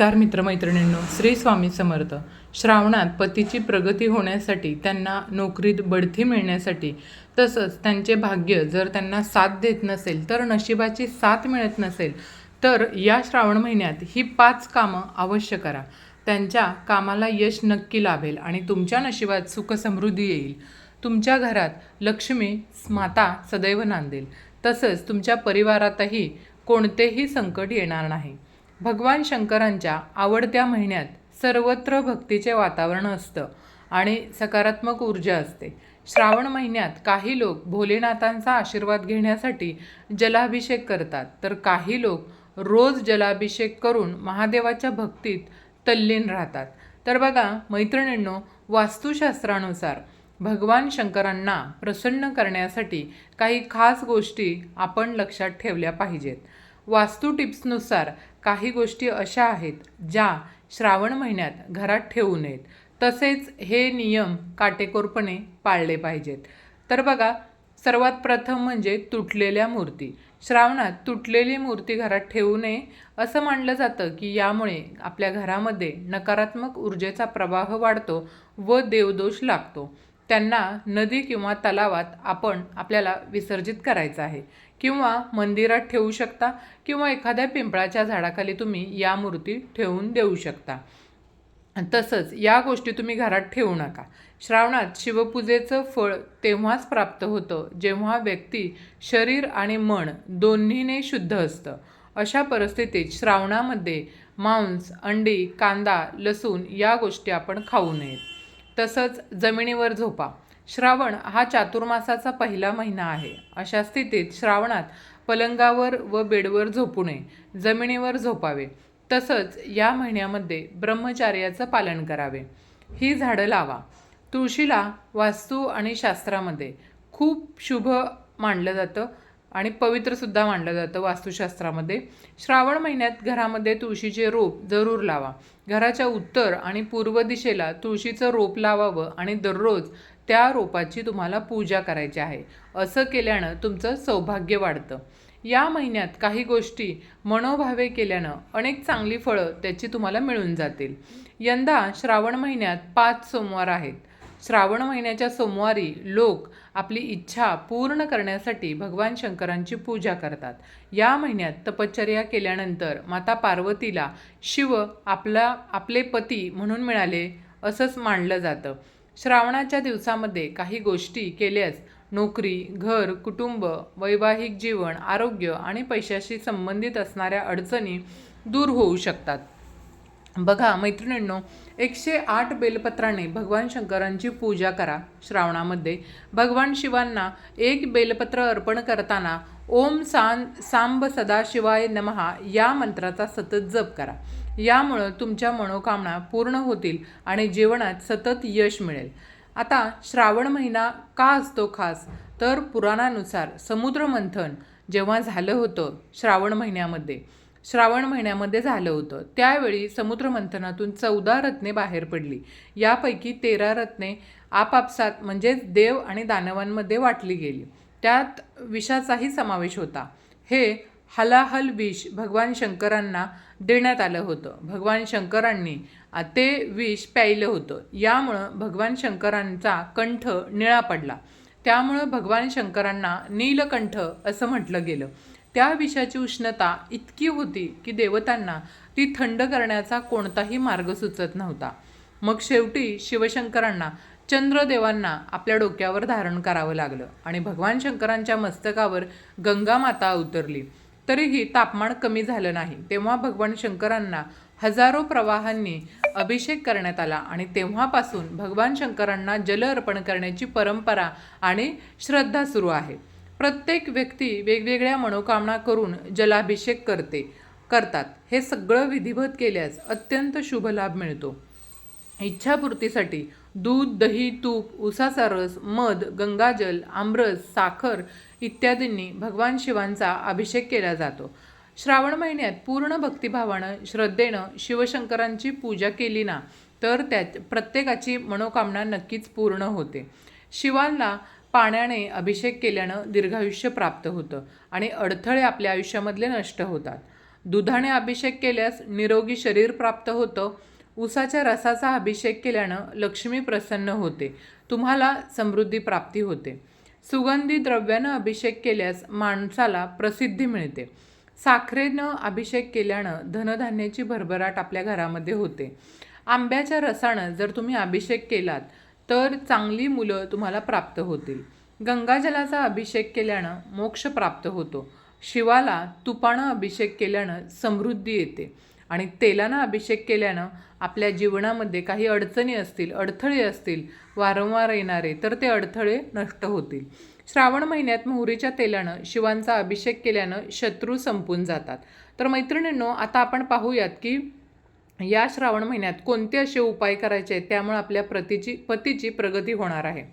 नमस्कार मित्रमैत्रिणींनो श्री स्वामी समर्थ. श्रावणात पतीची प्रगती होण्यासाठी त्यांना नोकरीत बढती मिळण्यासाठी तसंच त्यांचे भाग्य जर त्यांना साथ देत नसेल तर नशिबाची साथ मिळत नसेल तर या श्रावण महिन्यात ही पाच कामं अवश्य करा. त्यांच्या कामाला यश नक्की लाभेल आणि तुमच्या नशिबात सुखसमृद्धी येईल. तुमच्या घरात लक्ष्मी माता सदैव नांदेल. तसंच तुमच्या परिवारातही कोणतेही संकट येणार नाही. भगवान शंकरांच्या आवडत्या महिन्यात सर्वत्र भक्तीचे वातावरण असतं आणि सकारात्मक ऊर्जा असते. श्रावण महिन्यात काही लोक भोलेनाथांचा आशीर्वाद घेण्यासाठी जलाभिषेक करतात. तर काही लोक रोज जलाभिषेक करून महादेवाच्या भक्तीत तल्लीन राहतात. तर बघा मैत्रिणींनो वास्तुशास्त्रानुसार भगवान शंकरांना प्रसन्न करण्यासाठी काही खास गोष्टी आपण लक्षात ठेवल्या पाहिजेत. वास्तू टिप्सनुसार काही गोष्टी अशा आहेत ज्या श्रावण महिन्यात घरात ठेवू नयेत. तसेच हे नियम काटेकोरपणे पाळले पाहिजेत. तर बघा सर्वात प्रथम म्हणजे तुटलेल्या मूर्ती. श्रावणात तुटलेली मूर्ती घरात ठेवू नये असं मानलं जातं की यामुळे आपल्या घरामध्ये नकारात्मक ऊर्जेचा प्रवाह वाढतो व देवदोष लागतो. त्यांना नदी किंवा तलावात आपण आपल्याला विसर्जित करायचं आहे. किंवा मंदिरात ठेवू शकता किंवा एखाद्या पिंपळाच्या झाडाखाली तुम्ही या मूर्ती ठेवून देऊ शकता. तसंच या गोष्टी तुम्ही घरात ठेवू नका. श्रावणात शिवपूजेचं फळ तेव्हाच प्राप्त होतं जेव्हा व्यक्ती शरीर आणि मन दोन्हीने शुद्ध असतं. अशा परिस्थितीत श्रावणामध्ये मांस अंडी कांदा लसूण या गोष्टी आपण खाऊ नयेत. तसंच जमिनीवर झोपा. श्रावण हा चातुर्मासाचा पहिला महिना आहे. अशा स्थितीत श्रावणात पलंगावर व बेडवर झोपू नये जमिनीवर झोपावे. तसंच या महिन्यामध्ये ब्रह्मचार्याचं पालन करावे. ही झाडं लावा. तुळशीला वास्तू आणि शास्त्रामध्ये खूप शुभ मानलं जातं आणि पवित्रसुद्धा मानलं जातं वास्तुशास्त्रामध्ये. श्रावण महिन्यात घरामध्ये तुळशीचे रोप जरूर लावा. घराच्या उत्तर आणि पूर्व दिशेला तुळशीचं रोप लावावं आणि दररोज त्या रोपाची तुम्हाला पूजा करायची आहे. असं केल्यानं तुमचं सौभाग्य वाढतं. या महिन्यात काही गोष्टी मनोभावे केल्यानं अनेक चांगली फळं त्याची तुम्हाला मिळून जातील. यंदा श्रावण महिन्यात पाच सोमवार आहेत. श्रावण महिन्याच्या सोमवारी लोक आपली इच्छा पूर्ण करण्यासाठी भगवान शंकरांची पूजा करतात. या महिन्यात तपश्चर्या केल्यानंतर माता पार्वतीला शिव आपला आपले पती म्हणून मिळाले असंच मानलं जातं. श्रावणाच्या दिवसामध्ये काही गोष्टी केल्यास नोकरी घर कुटुंब वैवाहिक जीवन आरोग्य आणि पैशाशी संबंधित असणाऱ्या अडचणी दूर होऊ शकतात. बघा मैत्रिणींनो एकशे आठ बेलपत्राने भगवान शंकरांची पूजा करा श्रावणामध्ये. भगवान शिवांना एक बेलपत्र अर्पण करताना ओम सांब सांब सदाशिवाय नमहा या मंत्राचा सतत जप करा. यामुळं तुमच्या मनोकामना पूर्ण होतील आणि जीवनात सतत यश मिळेल. आता श्रावण महिना का असतो खास? तर पुराणानुसार समुद्रमंथन जेव्हा झालं होतं श्रावण महिन्यामध्ये श्रावण महिन्यामध्ये झालं होतं. त्यावेळी समुद्रमंथनातून चौदा रत्ने बाहेर पडली. यापैकी तेरा रत्ने आपापसात म्हणजेच देव आणि दानवांमध्ये वाटली गेली. त्यात विषाचाही समावेश होता. हे हलाहल विष भगवान शंकरांना देण्यात आलं होतं. भगवान शंकरांनी ते विष प्यायलं होतं. यामुळं भगवान शंकरांचा कंठ निळा पडला. त्यामुळं भगवान शंकरांना नीलकंठ असं म्हटलं गेलं. त्या विषाची उष्णता इतकी होती की देवतांना ती थंड करण्याचा कोणताही मार्ग सुचत नव्हता. मग शेवटी शिवशंकरांना चंद्रदेवांना आपल्या डोक्यावर धारण करावं लागलं आणि भगवान शंकरांच्या मस्तकावर गंगा माता उतरली. तरीही तापमान कमी झालं नाही. तेव्हा भगवान शंकरांना हजारो प्रवाहांनी अभिषेक करण्यात आला आणि तेव्हापासून भगवान शंकरांना जल अर्पण करण्याची परंपरा आणि श्रद्धा सुरू आहे. प्रत्येक व्यक्ती वेगवेगळ्या मनोकामना करून जलाभिषेक करते करतात. हे सगळं विधिवत केल्यास अत्यंत शुभ लाभ मिळतो. इच्छापूर्तीसाठी दूध दही तूप उसाचा रस मध गंगाजल आमरस साखर इत्यादींनी भगवान शिवांचा अभिषेक केला जातो. श्रावण महिन्यात पूर्ण भक्तिभावानं श्रद्धेनं शिवशंकरांची पूजा केली ना तर त्यात प्रत्येकाची मनोकामना नक्कीच पूर्ण होते. शिवांना पाण्याने अभिषेक केल्यानं दीर्घायुष्य प्राप्त होतं आणि अडथळे आपल्या आयुष्यामधले नष्ट होतात. दुधाने अभिषेक केल्यास निरोगी शरीर प्राप्त होतं. उसाच्या रसाचा अभिषेक केल्यानं लक्ष्मी प्रसन्न होते. तुम्हाला समृद्धी प्राप्ती होते. सुगंधी द्रव्यानं अभिषेक केल्यास माणसाला प्रसिद्धी मिळते. साखरेनं अभिषेक केल्यानं धनधान्याची भरभराट आपल्या घरामध्ये होते. आंब्याच्या रसानं जर तुम्ही अभिषेक केलात तर चांगली मुलं तुम्हाला प्राप्त होतील. गंगाजलाचा अभिषेक केल्यानं मोक्ष प्राप्त होतो. शिवाला तुपानं अभिषेक केल्यानं समृद्धी येते. आणि तेलानं अभिषेक केल्यानं आपल्या जीवनामध्ये काही अडचणी असतील अडथळे असतील वारंवार येणारे तर ते अडथळे नष्ट होतील. श्रावण महिन्यात मोहरीच्या तेलानं शिवांचा अभिषेक केल्यानं शत्रू संपून जातात. तर मैत्रिणींनो आता आपण पाहूयात की या श्रावण महिन्यात कोणते असे उपाय करायचे आहेत त्यामुळे आपल्या प्रतीची पतीची प्रगती होणार आहे.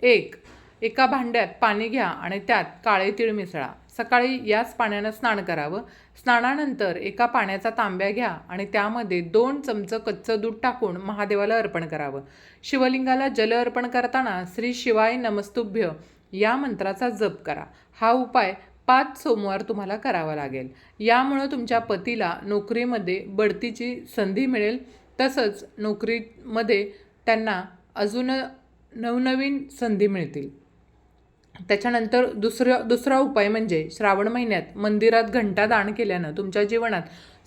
एक एका भांड्यात पाणी घ्या आणि त्यात काळे तीळ मिसळा. सकाळी याच पाण्यानं स्नान करावं. स्नानानंतर एका पाण्याचा तांब्या घ्या आणि त्यामध्ये दोन चमचं कच्चं दूध टाकून महादेवाला अर्पण करावं. शिवलिंगाला जल अर्पण करताना श्री शिवाय नमस्तुभ्य या मंत्राचा जप करा. हा उपाय पाच सोमवार तुम्हाला करावा लागेल. यामुळं तुमच्या पतीला नोकरीमध्ये बढतीची संधी मिळेल. तसंच नोकरीमध्ये त्यांना अजून नवनवीन संधी मिळतील. त्याच्यानंतर दुसरं दुसरा उपाय म्हणजे श्रावण महिन्यात मंदिरात घंटा दान केल्यानं तुमच्या जीवनात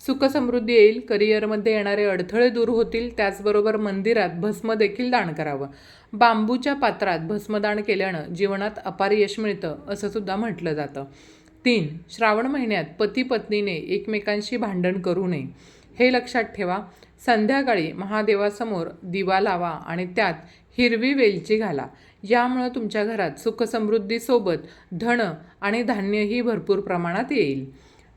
सुखसमृद्धी येईल करिअरमध्ये येणारे अडथळे दूर होतील त्याचबरोबर मंदिरात भस्म देखील दान करावं. बांबूच्या पात्रात भस्मदान केल्यानं जीवनात अपार यश मिळतं असं सुद्धा म्हटलं जातं. तीन श्रावण महिन्यात पती पत्नीने एकमेकांशी भांडण करू नये. हे लक्षात ठेवा संध्याकाळी महादेवासमोर दिवा लावा आणि त्यात हिरवी वेलची घाला. यामुळं तुमच्या घरात सुखसमृद्धीसोबत धन आणि धान्यही भरपूर प्रमाणात येईल.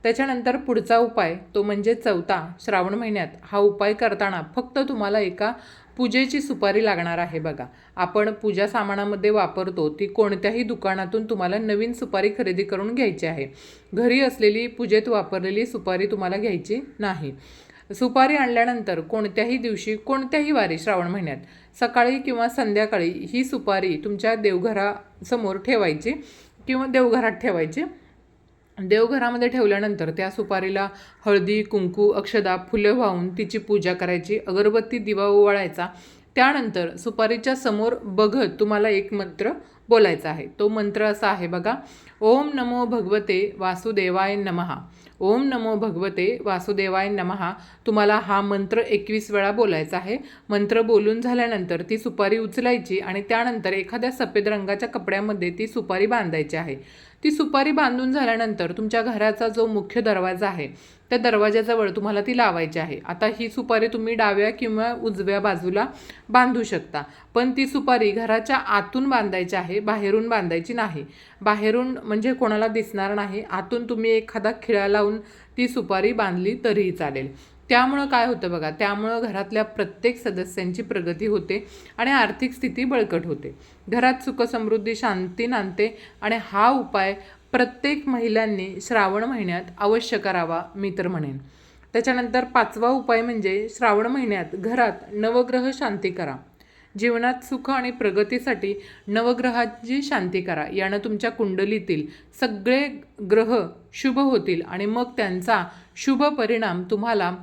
त्याच्यानंतर पुढचा उपाय तो म्हणजे चौथा श्रावण महिन्यात हा उपाय करताना फक्त तुम्हाला एका पूजेची सुपारी लागणार आहे बघा. आपण पूजा सामानामध्ये वापरतो ती कोणत्याही दुकानातून तुम्हाला नवीन सुपारी खरेदी करून घ्यायची आहे. घरी असलेली पूजेत वापरलेली सुपारी तुम्हाला घ्यायची नाही. सुपारी आणल्यानंतर कोणत्याही दिवशी कोणत्याही वारी श्रावण महिन्यात सकाळी किंवा संध्याकाळी ही सुपारी तुमच्या देवघरासमोर ठेवायची किंवा देवघरात ठेवायची. देवघरामध्ये ठेवल्यानंतर त्या सुपारीला हळदी कुंकू अक्षदा फुलं वाहून तिची पूजा करायची अगरबत्ती दिवा ओवाळायचा. त्यानंतर सुपारीच्या समोर बघत तुम्हाला एक मंत्र बोलायचा आहे. तो मंत्र असा आहे बघा ओम नमो भगवते वासुदेवाय नमहा. ओम नमो भगवते वासुदेवाय नमहा. तुम्हाला हा मंत्र एकवीस वेळा बोलायचा आहे. मंत्र बोलून झाल्यानंतर ती सुपारी उचलायची आणि त्यानंतर एखाद्या सफेद रंगाच्या कपड्यामध्ये ती सुपारी बांधायची आहे. ती सुपारी बांधून झाल्यानंतर तुमच्या घराचा जो मुख्य दरवाजा आहे त्या दरवाजाजवळ तुम्हाला ती लावायची आहे. आता ही सुपारी तुम्ही डाव्या किंवा उजव्या बाजूला बांधू शकता. पण ती सुपारी घराच्या आतून बांधायची आहे बाहेरून बांधायची नाही. बाहेरून म्हणजे कोणाला दिसणार नाही. आतून तुम्ही एखादा खिळा लावून ती सुपारी बांधली तरीही चालेल. त्यामुळं काय होतं बघा त्यामुळं घरातल्या प्रत्येक सदस्यांची प्रगती होते आणि आर्थिक स्थिती बळकट होते. घरात सुखसमृद्धी शांती नांदते आणि हा उपाय प्रत्येक महिलांनी श्रावण महिन्यात अवश्य करावा मी तर म्हणेन. त्याच्यानंतर पाचवा उपाय म्हणजे श्रावण महिन्यात घरात नवग्रह शांती करा. जीवनात सुख आणि प्रगतीसाठी नवग्रहाची शांती करा. यानं तुमच्या कुंडलीतील सगळे ग्रह शुभ होतील आणि मग त्यांचा शुभ परिणाम तुम्हाला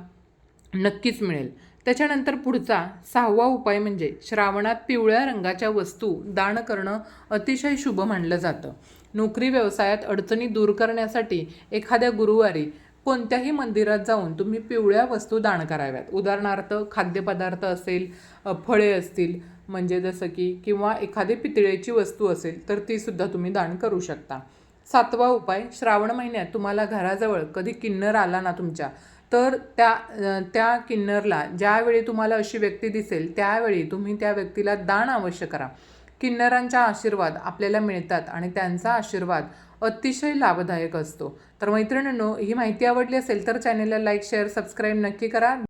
नक्कीच मिळेल. त्याच्यानंतर पुढचा सहावा उपाय म्हणजे श्रावणात पिवळ्या रंगाच्या वस्तू दान करणं अतिशय शुभ मानलं जातं. नोकरी व्यवसायात अडचणी दूर करण्यासाठी एखाद्या गुरुवारी कोणत्याही मंदिरात जाऊन तुम्ही पिवळ्या वस्तू दान कराव्यात. उदाहरणार्थ खाद्यपदार्थ असेल फळे असतील म्हणजे जसं की किंवा एखादी पितळेची वस्तू असेल तर तीसुद्धा तुम्ही दान करू शकता. सातवा उपाय श्रावण महिन्यात तुम्हाला घराजवळ कधी किन्नर आला ना तुमच्या तर त्या त्या किन्नरला ज्यावेळी तुम्हाला अशी व्यक्ती दिसेल त्यावेळी तुम्ही त्या व्यक्तीला दान अवश्य करा. किन्नरांच्या आशीर्वाद आपल्याला मिळतात आणि त्यांचा आशीर्वाद अतिशय लाभदायक असतो. तर मैत्रिणींनो ही माहिती आवडली असेल तर चॅनेलला लाईक शेअर सबस्क्राईब नक्की करा.